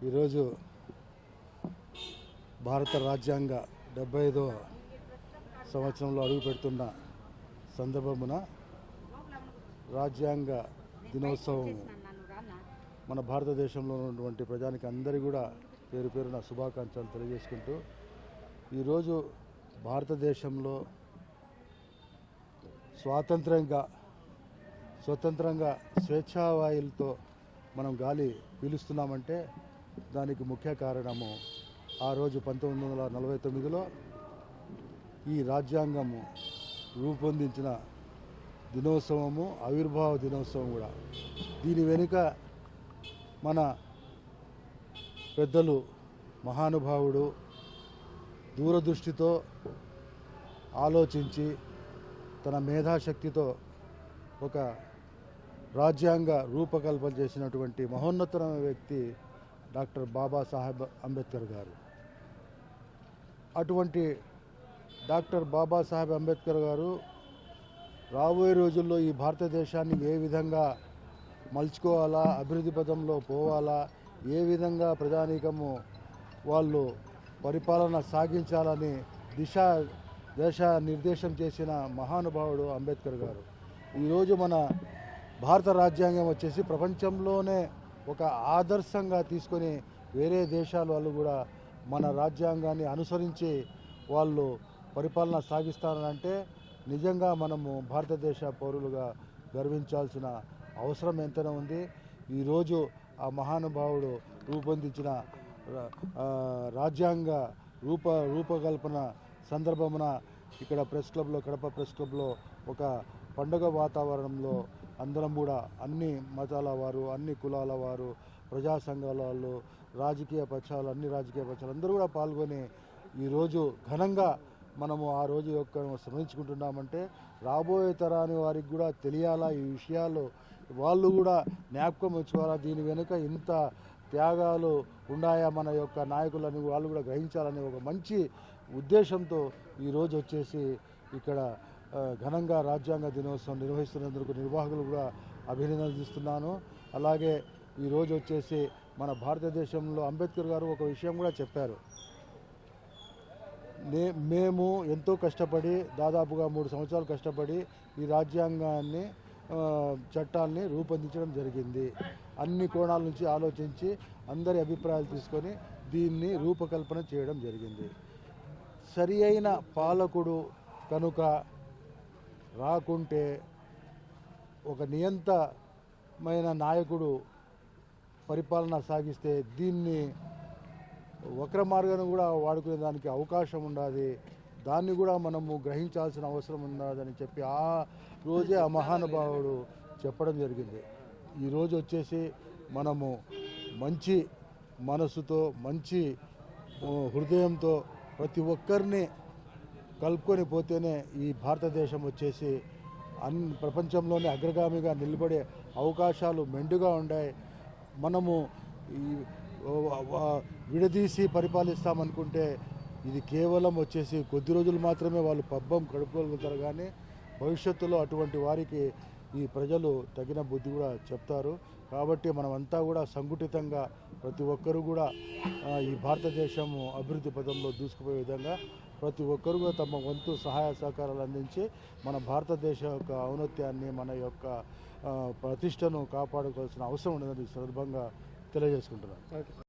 ఈరోజు భారత రాజ్యాంగ డెబ్బై ఐదవ సంవత్సరంలో అడుగుపెడుతున్న సందర్భమున రాజ్యాంగ దినోత్సవం మన భారతదేశంలో ఉన్నటువంటి ప్రజానికి అందరి కూడా పేరు పేరున శుభాకాంక్షలు తెలియజేసుకుంటూ ఈరోజు భారతదేశంలో స్వాతంత్రంగా స్వతంత్రంగా స్వేచ్ఛావాయులతో మనం గాలి పీలుస్తున్నామంటే దానికి ముఖ్య కారణము ఆ రోజు పంతొమ్మిది వందల నలభై తొమ్మిదిలో ఈ రాజ్యాంగము రూపొందించిన దినోత్సవము ఆవిర్భావ దినోత్సవం కూడా. దీని వెనుక మన పెద్దలు మహానుభావుడు దూరదృష్టితో ఆలోచించి తన మేధాశక్తితో ఒక రాజ్యాంగ రూపకల్పన చేసినటువంటి మహోన్నతమైన వ్యక్తి డాక్టర్ బాబాసాహెబ్ అంబేద్కర్ గారు. అటువంటి డాక్టర్ బాబాసాహెబ్ అంబేద్కర్ గారు రాబోయే రోజుల్లో ఈ భారతదేశాన్ని ఏ విధంగా మలుచుకోవాలా అభివృద్ధి పదంలో పోవాలా ఏ విధంగా ప్రజానీకము వాళ్ళు పరిపాలన సాగించాలని దిశ దేశ నిర్దేశం చేసిన మహానుభావుడు అంబేద్కర్ గారు. ఈరోజు మన భారత రాజ్యాంగం వచ్చేసి ప్రపంచంలోనే ఒక ఆదర్శంగా తీసుకొని వేరే దేశాల వాళ్ళు కూడా మన రాజ్యాంగాన్ని అనుసరించి వాళ్ళు పరిపాలన సాగిస్తారంటే నిజంగా మనము భారతదేశ పౌరులుగా గర్వించాల్సిన అవసరం ఎంతనే ఉంది. ఈరోజు ఆ మహానుభావుడు రూపొందించిన రాజ్యాంగ రూప రూపకల్పన సందర్భమున ఇక్కడ ప్రెస్ క్లబ్లో కడప ప్రెస్ క్లబ్లో ఒక పండుగ వాతావరణంలో అందరం కూడా అన్ని మతాల వారు అన్ని కులాల వారు ప్రజా సంఘాల వాళ్ళు రాజకీయ పక్షాలు అన్ని రాజకీయ పక్షాలు అందరూ కూడా పాల్గొని ఈరోజు ఘనంగా మనము ఆ రోజు యొక్క స్మరించుకుంటున్నామంటే రాబోయే తరాని వారికి కూడా తెలియాలా ఈ విషయాలు? వాళ్ళు కూడా జ్ఞాపకం వచ్చుకోవాలా దీని వెనుక ఇంత త్యాగాలు ఉన్నాయా? మన యొక్క నాయకులని వాళ్ళు కూడా గ్రహించాలనే ఒక మంచి ఉద్దేశంతో ఈరోజు వచ్చేసి ఇక్కడ ఘనంగా రాజ్యాంగ దినోత్సవం నిర్వహిస్తున్నందుకు నిర్వాహకులు కూడా అభినందిస్తున్నాను అలాగే ఈరోజు వచ్చేసి మన భారతదేశంలో అంబేద్కర్ గారు ఒక విషయం కూడా చెప్పారు. నే మేము ఎంతో కష్టపడి దాదాపుగా మూడు సంవత్సరాలు కష్టపడి ఈ రాజ్యాంగాన్ని చట్టాన్ని రూపొందించడం జరిగింది. అన్ని కోణాల నుంచి ఆలోచించి అందరి అభిప్రాయాలు తీసుకొని దీన్ని రూపకల్పన చేయడం జరిగింది. సరి అయిన పాలకుడు కనుక రాకుంటే ఒక నియంతమైన నాయకుడు పరిపాలన సాగిస్తే దీన్ని వక్ర మార్గాన్ని కూడా వాడుకునే దానికి అవకాశం ఉండాలి దాన్ని కూడా మనము గ్రహించాల్సిన అవసరం ఉన్నదని చెప్పి ఆ రోజే ఆ మహానుభావుడు చెప్పడం జరిగింది. ఈరోజు వచ్చేసి మనము మంచి మనసుతో మంచి హృదయంతో ప్రతి ఒక్కరిని కలుపుకొని పోతేనే ఈ భారతదేశం వచ్చేసి అన్ ప్రపంచంలోనే అగ్రగామిగా నిలబడే అవకాశాలు మెండుగా ఉన్నాయి మనము ఈ విడదీసి పరిపాలిస్తామనుకుంటే ఇది కేవలం వచ్చేసి కొద్ది రోజులు మాత్రమే వాళ్ళు పబ్బం గడుపుకోగలుగుతారు కానీ భవిష్యత్తులో అటువంటి వారికి ఈ ప్రజలు తగిన బుద్ధి కూడా చెప్తారు. కాబట్టి మనమంతా కూడా సంఘటితంగా ప్రతి ఒక్కరూ కూడా ఈ భారతదేశం అభివృద్ధి పదంలో దూసుకుపోయే విధంగా ప్రతి ఒక్కరు కూడా తమ వంతు సహాయ సహకారాలు అందించి మన భారతదేశం యొక్క ఔన్నత్యాన్ని మన యొక్క ప్రతిష్టను కాపాడుకోవాల్సిన అవసరం ఉండదని సందర్భంగా తెలియజేసుకుంటున్నాను.